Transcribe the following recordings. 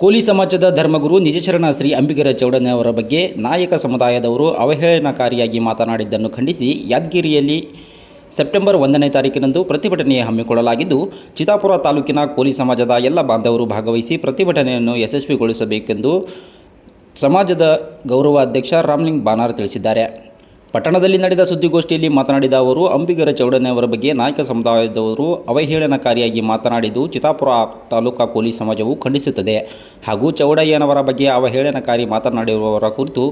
ಕೋಲಿ ಸಮಾಜದ ಧರ್ಮಗುರು ನಿಜಶರಣ ಶ್ರೀ ಅಂಬಿಗರ ಚೌಡನೆ ಅವರ ಬಗ್ಗೆ ನಾಯಕ ಸಮುದಾಯದವರು ಅವಹೇಳನಕಾರಿಯಾಗಿ ಮಾತನಾಡಿದ್ದನ್ನು ಖಂಡಿಸಿ ಯಾದಗಿರಿಯಲ್ಲಿ ಸೆಪ್ಟೆಂಬರ್ ಒಂದನೇ ತಾರೀಕಿನಂದು ಪ್ರತಿಭಟನೆ ಹಮ್ಮಿಕೊಳ್ಳಲಾಗಿದ್ದು ಚಿತಾಪುರ ತಾಲೂಕಿನ ಕೋಲಿ ಸಮಾಜದ ಎಲ್ಲ ಬಾಂಧವರು ಭಾಗವಹಿಸಿ ಪ್ರತಿಭಟನೆಯನ್ನು ಯಶಸ್ವಿಗೊಳಿಸಬೇಕೆಂದು ಸಮಾಜದ ಗೌರವ ಅಧ್ಯಕ್ಷ ರಾಮ್ಲಿಂಗ್ ಬಾನಾರ್ ತಿಳಿಸಿದ್ದಾರೆ. ಪಟ್ಟಣದಲ್ಲಿ ನಡೆದ ಸುದ್ದಿಗೋಷ್ಠಿಯಲ್ಲಿ ಮಾತನಾಡಿದ ಅವರು, ಅಂಬಿಗರ ಚೌಡನೆ ಅವರ ಬಗ್ಗೆ ನಾಯಕ ಸಮುದಾಯದವರು ಅವಹೇಳನಕಾರಿಯಾಗಿ ಮಾತನಾಡಿದ್ದು ಚಿತಾಪುರ ತಾಲೂಕಾ ಕೋಲಿ ಸಮಾಜವು ಖಂಡಿಸುತ್ತದೆ. ಹಾಗೂ ಚೌಡಯ್ಯನವರ ಬಗ್ಗೆ ಅವಹೇಳನಕಾರಿ ಮಾತನಾಡಿರುವವರ ಕುರಿತು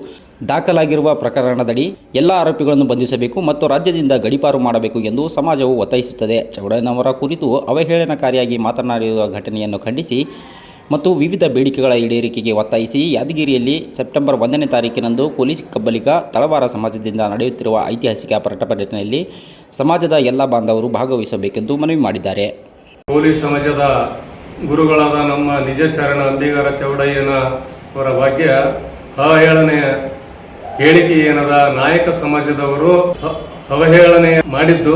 ದಾಖಲಾಗಿರುವ ಪ್ರಕರಣದಡಿ ಎಲ್ಲ ಆರೋಪಿಗಳನ್ನು ಬಂಧಿಸಬೇಕು ಮತ್ತು ರಾಜ್ಯದಿಂದ ಗಡಿಪಾರು ಮಾಡಬೇಕು ಎಂದು ಸಮಾಜವು ಒತ್ತಾಯಿಸುತ್ತದೆ. ಚೌಡಯ್ಯನವರ ಕುರಿತು ಅವಹೇಳನಕಾರಿಯಾಗಿ ಮಾತನಾಡಿರುವ ಘಟನೆಯನ್ನು ಖಂಡಿಸಿ ಮತ್ತು ವಿವಿಧ ಬೇಡಿಕೆಗಳ ಈಡೇರಿಕೆಗೆ ಒತ್ತಾಯಿಸಿ ಯಾದಗಿರಿಯಲ್ಲಿ ಸೆಪ್ಟೆಂಬರ್ ಒಂದನೇ ತಾರೀಕಿನಂದು ಪೊಲೀಸ್ ಕಬ್ಬಲಿಕ ತಳವಾರ ಸಮಾಜದಿಂದ ನಡೆಯುತ್ತಿರುವ ಐತಿಹಾಸಿಕ ಪ್ರತಿಭಟನೆಯಲ್ಲಿ ಸಮಾಜದ ಎಲ್ಲ ಬಾಂಧವರು ಭಾಗವಹಿಸಬೇಕೆಂದು ಮನವಿ ಮಾಡಿದ್ದಾರೆ. ಕೋಲಿ ಸಮಾಜದ ಗುರುಗಳಾದ ನಮ್ಮ ನಿಜ ಶರಣ ಅಂಬಿಗರ ಚೌಡಯ್ಯನ ಅವರ ಬಗ್ಗೆ ಅವಹೇಳನೆಯ ಹೇಳಿಕೆ ಏನದ ನಾಯಕ ಸಮಾಜದವರು ಅವಹೇಳನೆ ಮಾಡಿದ್ದು.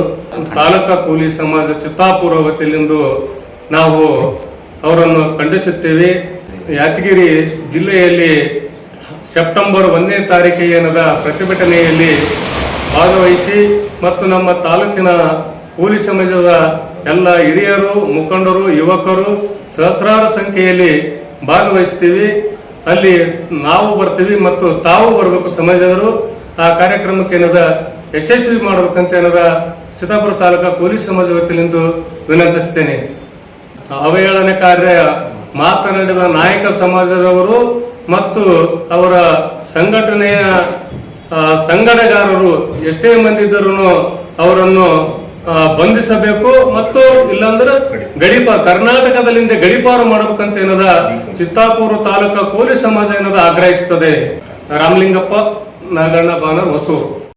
ತಾಲೂಕಾ ಕೂಲಿ ಸಮಾಜ ಚಿತ್ತಾಪುರ ವತಿಲಿಂದು ನಾವು ಅವರನ್ನು ಖಂಡಿಸುತ್ತೇವೆ. ಯಾದಗಿರಿ ಜಿಲ್ಲೆಯಲ್ಲಿ ಸೆಪ್ಟೆಂಬರ್ ಒಂದನೇ ತಾರೀಕಿಗೆ ಏನದ ಪ್ರತಿಭಟನೆಯಲ್ಲಿ ಭಾಗವಹಿಸಿ ಮತ್ತು ನಮ್ಮ ತಾಲೂಕಿನ ಕೂಲಿ ಸಮಾಜದ ಎಲ್ಲ ಹಿರಿಯರು, ಮುಖಂಡರು, ಯುವಕರು ಸಹಸ್ರಾರು ಸಂಖ್ಯೆಯಲ್ಲಿ ಭಾಗವಹಿಸ್ತೀವಿ. ಅಲ್ಲಿ ನಾವು ಬರ್ತೀವಿ ಮತ್ತು ತಾವು ಬರಬೇಕು ಸಮಾಜದವರು. ಆ ಕಾರ್ಯಕ್ರಮಕ್ಕೆ ಏನದ ಯಶಸ್ವಿ ಮಾಡಬೇಕಂತ ಏನದ ಚಿತ್ತಾಪುರ ತಾಲೂಕ ಪೊಲೀಸ್ ಸಮಾಜ ವತಿಯಿಂದ ವಿನಂತಿಸ್ತೇನೆ. ಅವಹೇಳನೆ ಕಾರ್ಯ ಮಾತನಾಡಿದ ನಾಯಕ ಸಮಾಜದವರು ಮತ್ತು ಅವರ ಸಂಘಟನೆಯ ಆ, ಸಂಘಟನೆಗಾರರು ಎಷ್ಟೇ ಮಂದಿ ಇದ್ದರೂ ಅವರನ್ನು ಬಂಧಿಸಬೇಕು ಮತ್ತು ಇಲ್ಲಾಂದ್ರೆ ಗಡಿಪ ಕರ್ನಾಟಕದಲ್ಲಿಂದ ಗಡಿಪಾರು ಮಾಡಬೇಕಂತ ಏನದ ಚಿತ್ತಾಪುರ ತಾಲೂಕಾ ಕೋಲಿ ಸಮಾಜ ಏನದ ಆಗ್ರಹಿಸುತ್ತದೆ ರಾಮಲಿಂಗಪ್ಪ ನಾಗಣ್ಣ ಬಾನರ್ ಹೊಸೂರು.